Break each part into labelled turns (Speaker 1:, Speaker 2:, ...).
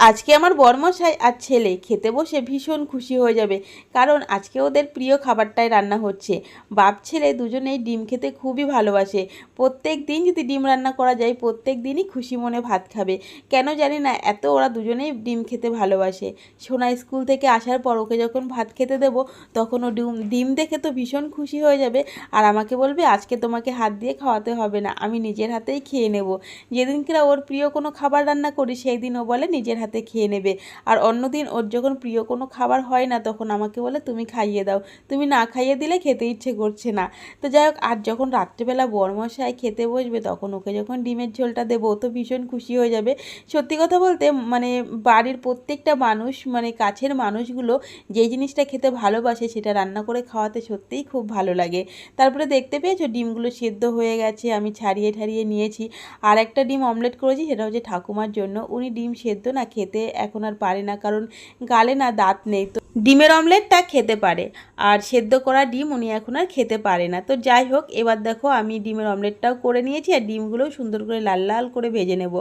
Speaker 1: আজকে আমার বরমশাই আর ছেলে খেতে বসে ভীষণ খুশি হয়ে যাবে। কারণ আজকে ওদের প্রিয় খাবারটাই রান্না হচ্ছে। বাপ ছেলে দুজনেই ডিম খেতে খুবই ভালোবাসে। প্রত্যেক দিন যদি ডিম রান্না করা যায়, প্রত্যেক দিনই খুশি মনে ভাত খাবে। কেন জানি না, এত ওরা দুজনেই ডিম খেতে ভালোবাসে। সোনা স্কুল থেকে আসার পর ওকে যখন ভাত খেতে দেব, তখন ও ডিম ডিম দেখে তো ভীষণ খুশি হয়ে যাবে। আর আমাকে বলবে, আজকে তোমাকে হাত দিয়ে খাওয়াতে হবে না, আমি নিজের হাতেই খেয়ে নেব। যেদিনকে ওর প্রিয় কোনো খাবার রান্না করি সেই দিন ও বলে, নিজের হাতে খেয়ে নেবে। আর অন্যদিন ওর যখন প্রিয় কোনো খাবার হয় না, তখন আমাকে বলে, তুমি খাইয়ে দাও। তুমি না খাইয়ে দিলে খেতে ইচ্ছে করছে না। তো যাই হোক, আর যখন রাত্রেবেলা বরমশাই খেতে বসবে, তখন ওকে যখন ডিমের ঝোলটা দেবো তো ভীষণ খুশি হয়ে যাবে। সত্যি কথা বলতে মানে বাড়ির প্রত্যেকটা মানুষ মানে কাছের মানুষগুলো যে জিনিসটা খেতে ভালোবাসে, সেটা রান্না করে খাওয়াতে সত্যিই খুব ভালো লাগে। তারপরে দেখতে পেয়েছ, ডিমগুলো সেদ্ধ হয়ে গেছে, আমি ছাড়িয়ে ঠাড়িয়ে নিয়েছি। আর একটা ডিম অমলেট করেছি, সেটা হচ্ছে ঠাকুমার জন্য। উনি ডিম সেদ্ধ না খেতে এখন আর পারে না কারণ গালে না দাঁত নেই। তো ডিমের অমলেটটা খেতে পারে। আর সেদ্ধ করা ডিম উনি এখন আর খেতে পারে না। তো যাই হোক, এবার দেখো আমি ডিমের অমলেটটাও করে নিয়েছি আর ডিমগুলোও সুন্দর করে লাল লাল করে ভেজে নেব।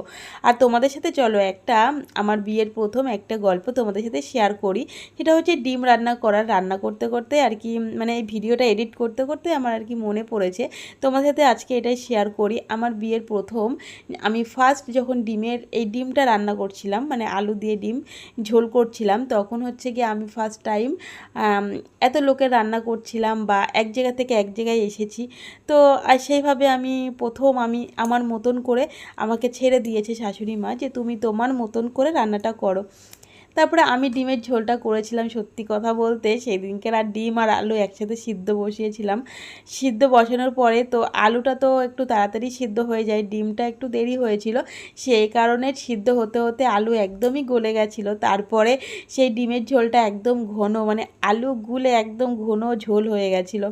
Speaker 1: আর তোমাদের সাথে চলো একটা, আমার বিয়ের প্রথম একটা গল্প তোমাদের সাথে শেয়ার করি। সেটা হচ্ছে ডিম রান্না করার, রান্না করতে করতে আর কি মানে এই ভিডিওটা এডিট করতে করতে আমার আর কি মনে পড়েছে। তোমাদের সাথে আজকে এটাই শেয়ার করি। আমার বিয়ের প্রথম, আমি ফার্স্ট যখন ডিমের, এই ডিমটা রান্না করছিলাম মানে আলু দিয়ে ডিম ঝোল করছিলাম, তখন হচ্ছে গিয়ে আমি ফার্স্ট টাইম এত লোকের রান্না করছিলাম বা এক জায়গা থেকে এক জায়গায় এসেছি। তো সেইভাবে আমি প্রথম আমি আমার মতন করে আমাকে ছেড়ে দিয়েছে শাশুড়ি মা যে, তুমি তোমার মতন করে রান্নাটা করো। তারপরে আমি ডিমের ঝোলটা করেছিলাম সত্যি কথা বলতে। সেই দিনকের আর ডিম আর আলু একসাথে সিদ্ধ বসিয়েছিলাম। সিদ্ধ বসানোর পরে তো আলুটা তো একটু তাড়াতাড়ি সিদ্ধ হয়ে যায়, ডিমটা একটু দেরি হয়েছিল। সেই কারণে সিদ্ধ হতে হতে আলু একদমই গলে গেছিল। তারপরে সেই ডিমের ঝোলটা একদম ঘন মানে আলু গুলে একদম ঘন ঝোল হয়ে গেছিল।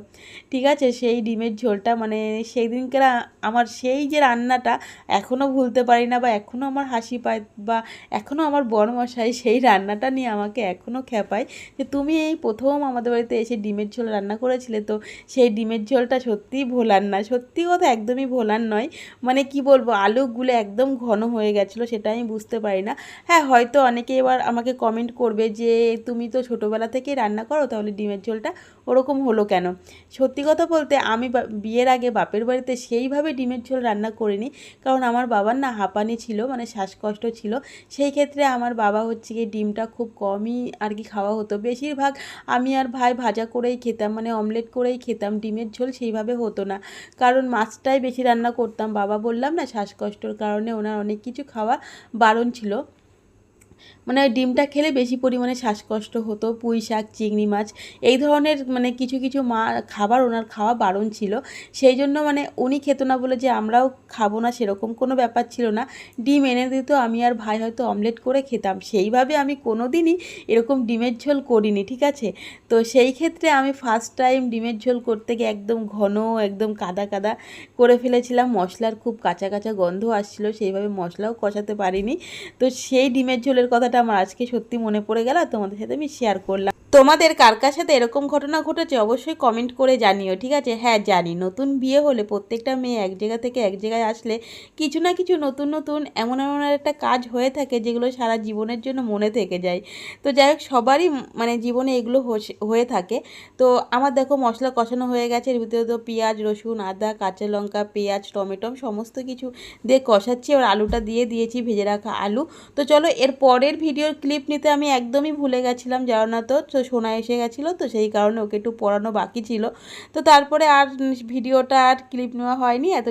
Speaker 1: ঠিক আছে? সেই ডিমের ঝোলটা মানে সেই দিনকের আমার সেই যে রান্নাটা এখনও ভুলতে পারি না বা এখনও আমার হাসি পায় বা এখনও আমার বড় মশাই সেই রান্নাটা নিয়ে আমাকে এখনও খেপায় যে তুমি এই প্রথম আমাদের বাড়িতে এসে ডিমের ঝোল রান্না করেছিলে, তো সেই ডিমের ঝোলটা সত্যিই ভোলার না। সত্যি কথা একদমই ভোলার নয়। মানে কি বলব, আলুগুলো একদম ঘন হয়ে গেছিল, সেটা আমি বুঝতে পারি না। হ্যাঁ হয়তো অনেকে এবার আমাকে কমেন্ট করবে যে, তুমি তো ছোটোবেলা থেকেই রান্না করো, তাহলে ডিমের ঝোলটা ওরকম হলো কেন? সত্যি কথা বলতে আমি বিয়ের আগে বাপের বাড়িতে সেইভাবে ডিমের ঝোল রান্না করিনি। কারণ আমার বাবার না হাঁপানি ছিল মানে শ্বাসকষ্ট ছিল। সেই ক্ষেত্রে আমার বাবা হচ্ছে গিয়ে ডিমটা খুব কমই আর কি খাওয়া হতো। বেশিরভাগ আমি আর ভাই ভাজা করেই খেতাম মানে অমলেট করেই খেতাম। ডিমের ঝোল সেইভাবে হতো না। কারণ মাছটাই বেশি রান্না করতাম। বাবা বললাম না, শ্বাসকষ্টর কারণে ওনার অনেক কিছু খাওয়া বারণ ছিল। মানে ওই ডিমটা খেলে বেশি পরিমাণে শ্বাসকষ্ট হতো, পুঁই শাক, চিংড়ি মাছ, এই ধরনের মানে কিছু কিছু মা খাবার ওনার খাওয়া বারণ ছিল। সেই জন্য মানে উনি খেত না বলে যে আমরাও খাব না সেরকম কোনো ব্যাপার ছিল না। ডিম এনে দিত, আমি আর ভাই হয়তো অমলেট করে খেতাম। সেইভাবে আমি কোনো দিনই এরকম ডিমের ঝোল করিনি, ঠিক আছে? তো সেই ক্ষেত্রে আমি ফার্স্ট টাইম ডিমের ঝোল করতে গিয়ে একদম ঘন, একদম কাদা কাদা করে ফেলেছিলাম। মশলার খুব কাঁচা কাঁচা গন্ধ আসছিল, সেইভাবে মশলাও কষাতে পারিনি। তো সেই ডিমের ঝোলের কথাটা আমার আজকে সত্যি মনে পড়ে গেল তোমাদের সাথে আমি শেয়ার করলাম। তোমাদের কার কার সাথে এরকম ঘটনা ঘটেছে অবশ্যই কমেন্ট করে জানিও, ঠিক আছে? হ্যাঁ জানি। নতুন বিয়ে হলে প্রত্যেকটা মেয়ে এক জায়গা থেকে এক জায়গায় আসলে কিছু না কিছু নতুন নতুন এমন এমন একটা কাজ হয়ে থাকে যেগুলো সারা জীবনের জন্য মনে থেকে যায়। তো যাই হোক, সবারই মানে জীবনে এগুলো হয়ে থাকে। তো আমার দেখো মশলা কষানো হয়ে গেছে, এর ভিতরে তো পেঁয়াজ, রসুন, আদা, কাঁচা লঙ্কা, পেঁয়াজ, টমেটো সমস্ত কিছু দিয়ে কষাচ্ছি। এবার আলুটা দিয়ে দিয়েছি, ভেজে রাখা আলু। তো চলো, এর পরের ভিডিওর ক্লিপ নিতে আমি একদমই ভুলে গেছিলাম, জানো না তো? তো সোনা এসে গেছিল, তো সেই কারণে ওকে একটু পড়ানো বাকি ছিল। তো তারপরে আর ভিডিওটা আর ক্লিপ নেওয়া হয়নি, এত